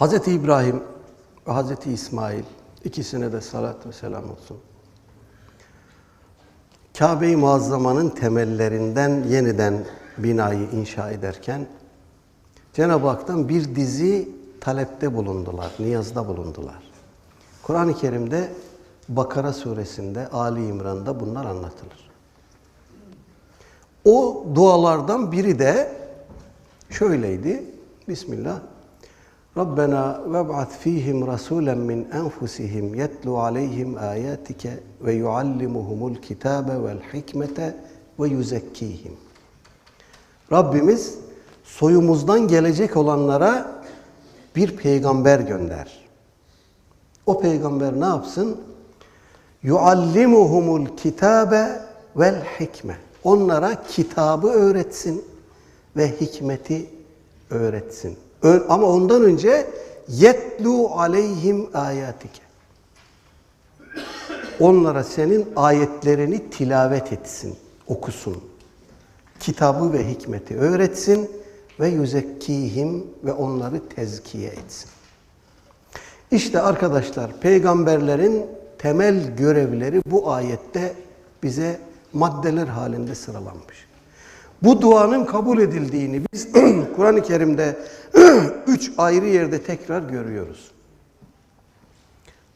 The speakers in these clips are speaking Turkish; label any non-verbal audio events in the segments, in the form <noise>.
Hz. İbrahim ve Hz. İsmail ikisine de salat ve selam olsun. Kabe-i Muazzama'nın temellerinden yeniden binayı inşa ederken Cenab-ı Hak'tan bir dizi talepte bulundular, niyazda bulundular. Kur'an-ı Kerim'de Bakara suresinde, Ali İmran'da bunlar anlatılır. O dualardan biri de şöyleydi. Bismillah. Rabbena veb'at fihim rasulen min enfusihim yetlu aleyhim ayatike ve yuallimuhumul kitabe vel hikmete ve yuzekkihim. Rabbimiz soyumuzdan gelecek olanlara bir peygamber gönder. O peygamber ne yapsın? Yuallimuhumul kitabe vel hikme. Onlara kitabı öğretsin ve hikmeti öğretsin. Ama ondan önce yetlu aleyhim ayatike. Onlara senin ayetlerini tilavet etsin, okusun. Kitabı ve hikmeti öğretsin ve yüzekkihim ve onları tezkiye etsin. İşte arkadaşlar peygamberlerin temel görevleri bu ayette bize maddeler halinde sıralanmış Bu duanın kabul edildiğini biz <clears throat> Kur'an-ı Kerim'de <clears throat> üç ayrı yerde tekrar görüyoruz.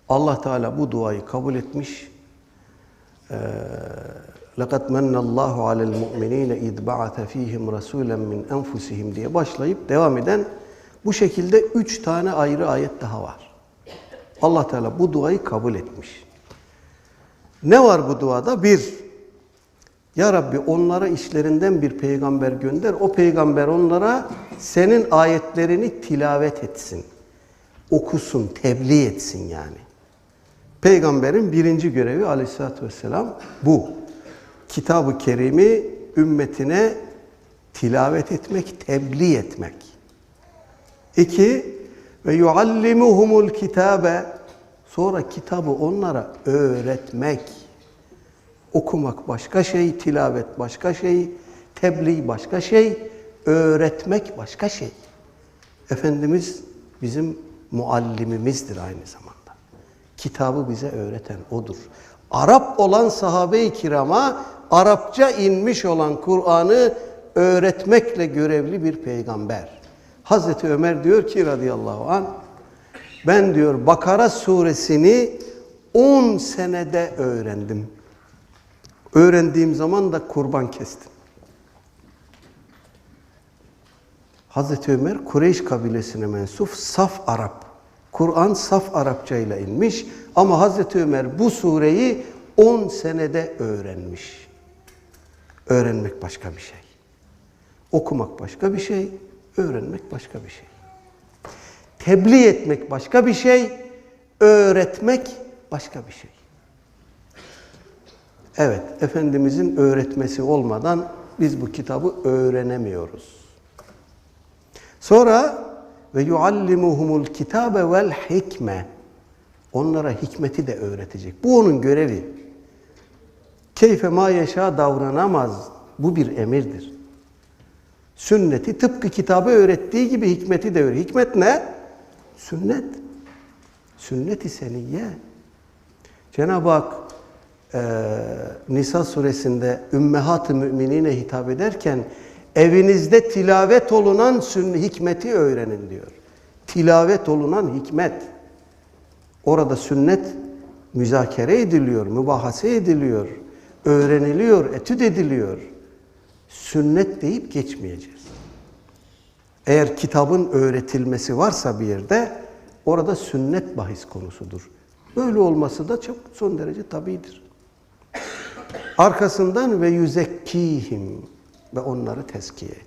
Allah Teala bu duayı kabul etmiş. لَقَدْ مَنَّ اللّٰهُ عَلَى الْمُؤْمِنِينَ اِذْ بَعَثَ ف۪يهِمْ رَسُولًا مِنْ اَنْفُسِهِمْ diye başlayıp devam eden bu şekilde üç tane ayrı ayet daha var. Allah Teala bu duayı kabul etmiş. Ne var bu duada? Bir, ya Rabbi onlara işlerinden bir peygamber gönder. O peygamber onlara senin ayetlerini tilavet etsin. Okusun, tebliğ etsin yani. Peygamberin birinci görevi aleyhissalatü vesselam bu. Kitab-ı Kerim'i ümmetine tilavet etmek, tebliğ etmek. İki, ve yuallimuhumul kitabe sonra kitabı onlara öğretmek. Okumak başka şey, tilavet başka şey, tebliğ başka şey, öğretmek başka şey. Efendimiz bizim muallimimizdir aynı zamanda. Kitabı bize öğreten O'dur. Arap olan sahabe-i kirama Arapça inmiş olan Kur'an'ı öğretmekle görevli bir peygamber. Hazreti Ömer diyor ki radıyallahu an ben diyor Bakara suresini 10 senede öğrendim. Öğrendiğim zaman da kurban kestim. Hazreti Ömer Kureyş kabilesine mensup saf Arap. Kur'an saf Arapça ile inmiş ama Hazreti Ömer bu sureyi 10 senede öğrenmiş. Öğrenmek başka bir şey. Okumak başka bir şey, öğrenmek başka bir şey. Tebliğ etmek başka bir şey, öğretmek başka bir şey. Evet, Efendimizin öğretmesi olmadan biz bu kitabı öğrenemiyoruz. Sonra ve yuallimuhumul kitabe vel hikme. Onlara hikmeti de öğretecek. Bu onun görevi. Keyfe ma yaşa davranamaz. Bu bir emirdir. Sünneti tıpkı kitabı öğrettiği gibi hikmeti de öğret. Hikmet ne? Sünnet. Sünnet-i seniyye. Cenab-ı Hak Nisa suresinde ümmehat-ı müminine hitap ederken evinizde tilavet olunan sünni hikmeti öğrenin diyor. Tilavet olunan hikmet. Orada sünnet müzakere ediliyor, mübahase ediliyor, öğreniliyor, etüt ediliyor. Sünnet deyip geçmeyeceğiz. Eğer kitabın öğretilmesi varsa bir yerde orada sünnet bahis konusudur. Böyle olması da çok son derece tabidir. Arkasından ve yüzekkihim ve onları tezkiye et.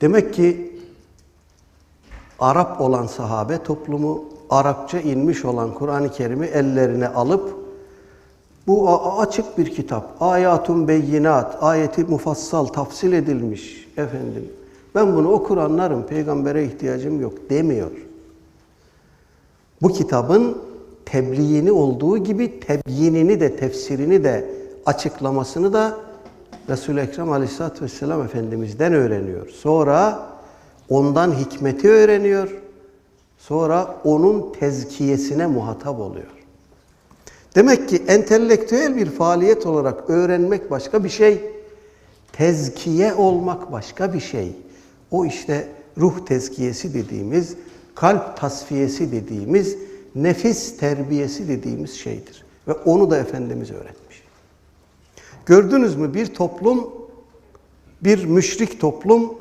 Demek ki Arap olan sahabe toplumu Arapça inmiş olan Kur'an-ı Kerim'i ellerine alıp bu açık bir kitap. Ayatun beyinat, ayeti mufassal, tafsil edilmiş efendim. Ben bunu okur anlarım, peygambere ihtiyacım yok demiyor. Bu kitabın tebliğini olduğu gibi tebyinini de, tefsirini de, açıklamasını da Resul-i Ekrem Aleyhisselatü Vesselam Efendimiz'den öğreniyor. Sonra Ondan hikmeti öğreniyor. Sonra onun tezkiyesine muhatap oluyor. Demek ki entelektüel bir faaliyet olarak öğrenmek başka bir şey. Tezkiye olmak başka bir şey. O işte ruh tezkiyesi dediğimiz, kalp tasfiyesi dediğimiz, nefis terbiyesi dediğimiz şeydir. Ve onu da Efendimiz öğretmiş. Gördünüz mü bir toplum, bir müşrik toplum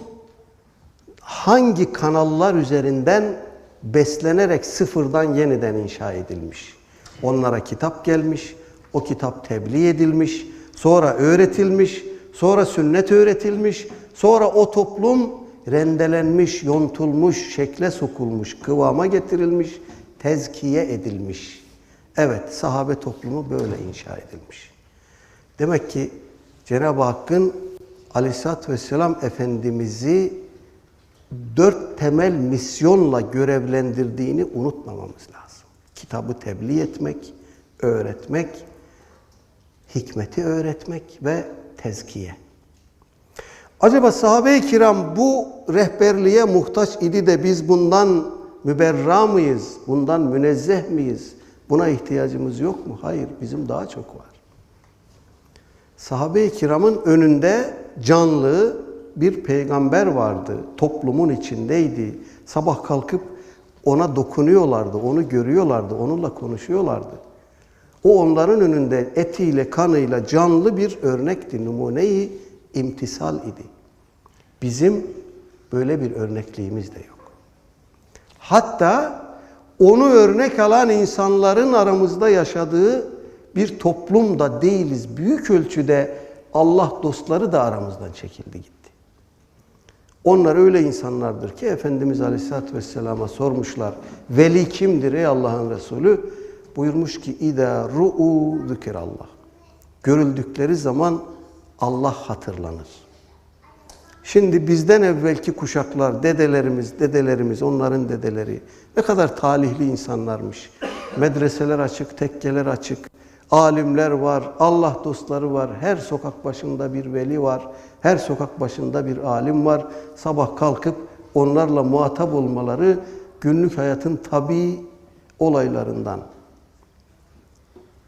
hangi kanallar üzerinden beslenerek sıfırdan yeniden inşa edilmiş. Onlara kitap gelmiş, o kitap tebliğ edilmiş, sonra öğretilmiş, sonra sünnet öğretilmiş, sonra o toplum rendelenmiş, yontulmuş, şekle sokulmuş, kıvama getirilmiş, tezkiye edilmiş. Evet, sahabe toplumu böyle inşa edilmiş. Demek ki Cenab-ı Hakk'ın Aleyhisselatü Vesselam Efendimiz'i dört temel misyonla görevlendirdiğini unutmamamız lazım. Kitabı tebliğ etmek, öğretmek, hikmeti öğretmek ve tezkiye. Acaba sahabe-i kiram bu rehberliğe muhtaç idi de biz bundan müberra mıyız? Bundan münezzeh miyiz? Buna ihtiyacımız yok mu? Hayır, bizim daha çok var. Sahabe-i kiramın önünde canlı bir peygamber vardı. Toplumun içindeydi. Sabah kalkıp ona dokunuyorlardı, onu görüyorlardı, onunla konuşuyorlardı. O onların önünde etiyle, kanıyla canlı bir örnekti, numuneyi imtisal idi. Bizim böyle bir örnekliğimiz de yok. Hatta onu örnek alan insanların aramızda yaşadığı bir toplumda değiliz. Büyük ölçüde Allah dostları da aramızdan çekildi gitti. Onlar öyle insanlardır ki Efendimiz Aleyhisselatü Vesselam'a sormuşlar. Veli kimdir ey Allah'ın Resulü? Buyurmuş ki İdâ ru'u zükirallah. Görüldükleri zaman Allah hatırlanır. Şimdi bizden evvelki kuşaklar, dedelerimiz, dedelerimiz, onların dedeleri ne kadar talihli insanlarmış. Medreseler açık, tekkeler açık, alimler var, Allah dostları var, her sokak başında bir veli var, her sokak başında bir alim var. Sabah kalkıp onlarla muhatap olmaları günlük hayatın tabii olaylarından.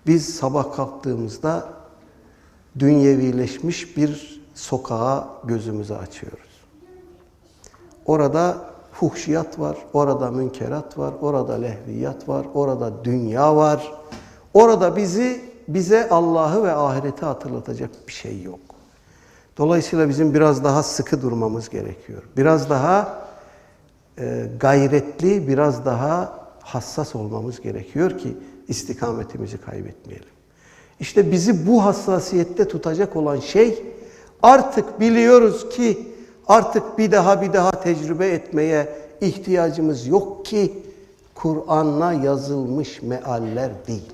Biz sabah kalktığımızda dünyevileşmiş bir sokağa gözümüzü açıyoruz. Orada fuhşiyat var, orada münkerat var, orada lehviyat var, orada dünya var. Orada bizi bize Allah'ı ve ahireti hatırlatacak bir şey yok. Dolayısıyla bizim biraz daha sıkı durmamız gerekiyor. Biraz daha e, gayretli, biraz daha hassas olmamız gerekiyor ki istikametimizi kaybetmeyelim. İşte bizi bu hassasiyette tutacak olan şey artık biliyoruz ki artık bir daha bir daha tecrübe etmeye ihtiyacımız yok ki Kur'an'la yazılmış mealler değil.